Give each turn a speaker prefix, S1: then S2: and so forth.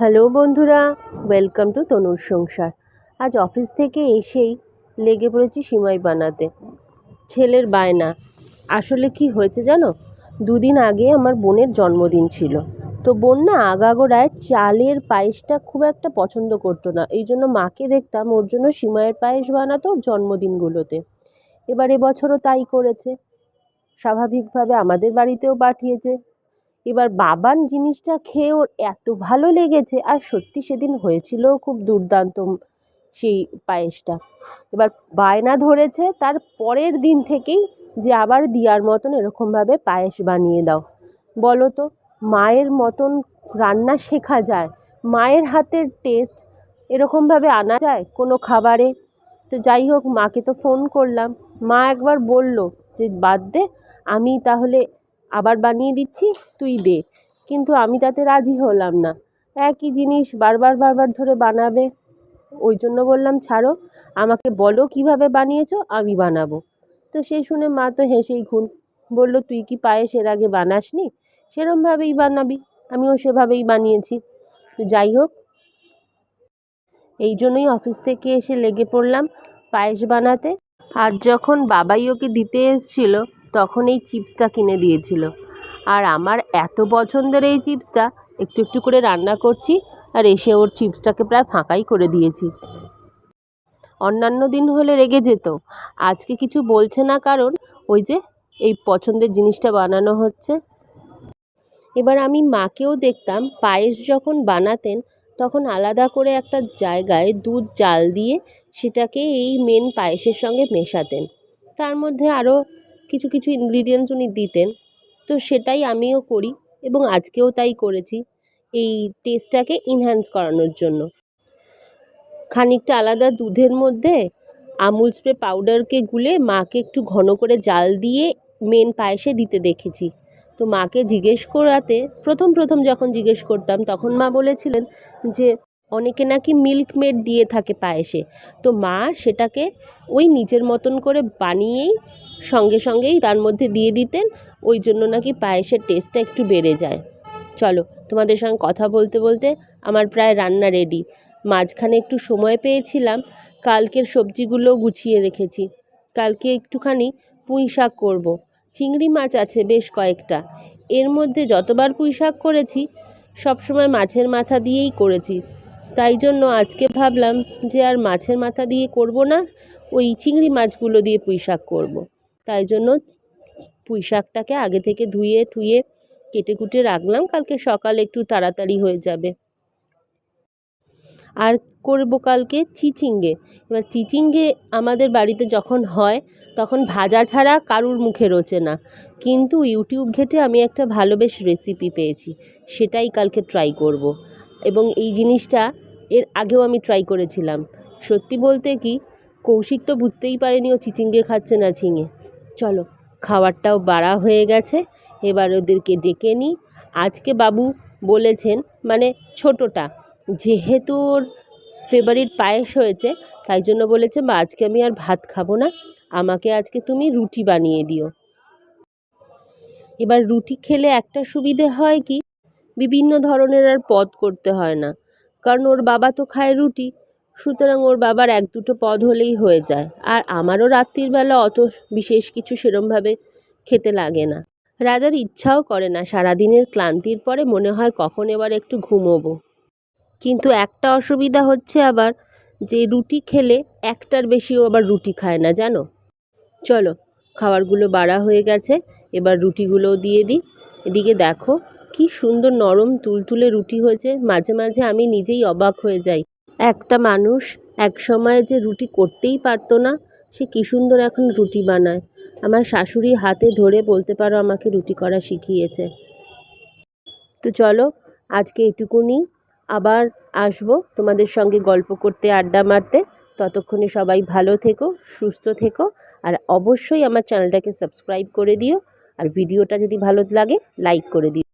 S1: Hello বন্ধুরা welcome to তনুর সংসার। আজ অফিস থেকে এসেই লেগে পড়েছি সিমাই বানাতে। ছেলের বায়না, আসলে কি হয়েছে জানো? দুদিন আগে আমার বোনের জন্মদিন ছিল। তো বোন না আগাগোড়ায় চালের পায়েসটা খুব একটা পছন্দ করতো না। এই জন্য মাকে দেখতাম ওর জন্য সিমাইয়ের পায়েস বানাতো ওর জন্মদিনগুলোতে। এবার এবছরও তাই করেছে। স্বাভাবিকভাবে আমাদের বাড়িতেও পাঠিয়েছে। এবার বাবান জিনিসটা খেয়ে ওর এত ভালো লেগেছে, আর সত্যি সেদিন হয়েছিলও খুব দুর্দান্ত সেই পায়েসটা। এবার বায়না ধরেছে, তার পরের দিন থেকেই যে আবার দিয়ার মতন এরকমভাবে পায়েস বানিয়ে দাও। বলো তো, মায়ের মতন রান্না শেখা যায়? মায়ের হাতের টেস্ট এরকমভাবে আনা যায় কোনো খাবারে? তো যাই হোক, মাকে তো ফোন করলাম। মা একবার বলল যে, বাদ দে, আমি তাহলে আবার বানিয়ে দিচ্ছি, তুই দে। কিন্তু আমি তাতে রাজি হলাম না। একই জিনিস বারবার বারবার ধরে বানাবে। ওই জন্য বললাম, ছাড়ো, আমাকে বলো কীভাবে বানিয়েছো, আমি বানাবো। তো সেই শুনে মা তো হেসেই খুন। বলল, তুই কি পায়েস এর আগে বানাসনি? সেরমভাবেই বানাবি। আমিও সেভাবেই বানিয়েছি। যাই হোক, এই জন্যই অফিস থেকে এসে লেগে পড়লাম পায়েস বানাতে। আর যখন বাবাই ওকে দিতে এসেছিল তখন এই চিপসটা কিনে দিয়েছিল। আর আমার এত পছন্দের এই চিপসটা, একটু একটু করে রান্না করছি আর এসে ওর চিপসটাকে প্রায় ফাঁকাই করে দিয়েছি। অন্যান্য দিন হলে রেগে যেত। আজকে কিছু বলছে না কারণ ওই যে এই পছন্দের জিনিসটা বানানো হচ্ছে। এবার আমি মাকেও দেখতাম পায়েস যখন বানাতেন তখন আলাদা করে একটা জায়গায় দুধ জাল দিয়ে সেটাকে এই মেন পায়েসের সঙ্গে মেশাতেন। তার মধ্যে আরও কিছু কিছু ইনগ্রিডিয়েন্টস উনি দিতেন। তো সেটাই আমিও করি এবং আজকেও তাই করেছি এই টেস্টটাকে ইনহ্যান্স করানোর জন্য। খানিকটা আলাদা দুধের মধ্যে আমুল স্প্রে পাউডারকে গুলে মাকে একটু ঘন করে জাল দিয়ে মেন পায়েসে দিতে দেখেছি। তো মাকে জিজ্ঞেস করাতে, প্রথম প্রথম যখন জিজ্ঞেস করতাম, তখন মা বলেছিলেন যে, অনেকে নাকি মিল্ক মেড দিয়ে থাকে পায়েসে। তো মা সেটাকে ওই নিজের মতন করে বানিয়েই সঙ্গে সঙ্গেই তার মধ্যে দিয়ে দিতেন, ওই জন্য নাকি পায়েসের টেস্টটা একটু বেড়ে যায়। চলো, তোমাদের সঙ্গে কথা বলতে বলতে আমার প্রায় রান্না রেডি মাঝখানে একটু সময় পেয়েছিলাম, কালকের সবজিগুলো গুছিয়ে রেখেছি। কালকে একটুখানি পুঁই শাক করব। চিংড়ি মাছ আছে বেশ কয়েকটা। এর মধ্যে যতবার পুঁই শাক করেছি, সবসময় মাছের মাথা দিয়েই করেছি। তাই জন্য আজকে ভাবলাম যে আর মাছের মাথা দিয়ে করব না, ওই চিংড়ি মাছগুলো দিয়ে পুঁই শাক করব। তাই জন্য পুঁই শাকটাকে আগে থেকে ধুয়ে ঠুয়ে কেটে কুটে রাখলাম। কালকে সকালে একটু তাড়াতাড়ি হয়ে যাবে। আর করব কালকে চিচিঙ্গে। এবার চিচিঙ্গে আমাদের বাড়িতে যখন হয়, তখন ভাজা ছাড়া কারুর মুখে রোচে না। কিন্তু ইউটিউব ঘেটে আমি একটা ভালো বেশ রেসিপি পেয়েছি, সেটাই কালকে ট্রাই করব। এবং এই জিনিসটা এর আগেও আমি ট্রাই করেছিলাম। সত্যি বলতে কি, কৌশিক তো বুঝতেই পারেনি ও চিচিঙ্গে খাচ্ছে না ঝিঙে। চলো, খাবারটাও বাড়া হয়ে গেছে, এবার ওদেরকে ডেকে নিই। আজকে বাবু বলেছেন মানে ছোটোটা, যেহেতু ওর ফেভারিট পায়েস হয়েছে, তাই জন্য বলেছে, মা, আজকে আমি আর ভাত খাব না, আমাকে আজকে তুমি রুটি বানিয়ে দিও। এবার রুটি খেলে একটা সুবিধে হয় কি, বিভিন্ন ধরনের আর পদ করতে হয় না, কারণ ওর বাবা তো খায় রুটি সুতরাং ওর বাবার এক দুটো পদ হলেই হয়ে যায়। আর আমারও রাত্রিবেলা অত বিশেষ কিছু সেরমভাবে খেতে লাগে না। রাজার ইচ্ছাও করে না, সারাদিনের ক্লান্তির পরে মনে হয় কখন এবার একটু ঘুমোবো। কিন্তু একটা অসুবিধা হচ্ছে আবার যে রুটি খেলে একটার বেশিও আবার রুটি খায় না, জানো? চলো, খাবারগুলো বাড়া হয়ে গেছে, এবার রুটিগুলোও দিয়ে দিই। এদিকে দেখো কি সুন্দর নরম তুলতুলে রুটি হয়েছে। মাঝে মাঝে আমি নিজেই অবাক হয়ে যাই। একটা মানুষ এক সময় যে রুটি করতেই পারতো না, সে কী সুন্দর এখন রুটি বানায়। আমার শাশুড়ি হাতে ধরে বলতে পারো আমাকে রুটি করা শিখিয়েছে। তো চলো, আজকে এটুকুনি। আবার আসব তোমাদের সঙ্গে গল্প করতে, আড্ডা মারতে। ততক্ষণে সবাই ভালো থেকো, সুস্থ থেকো, আর অবশ্যই আমার চ্যানেলটাকে সাবস্ক্রাইব করে দিও। আর ভিডিওটা যদি ভালো লাগে, লাইক করে দিও।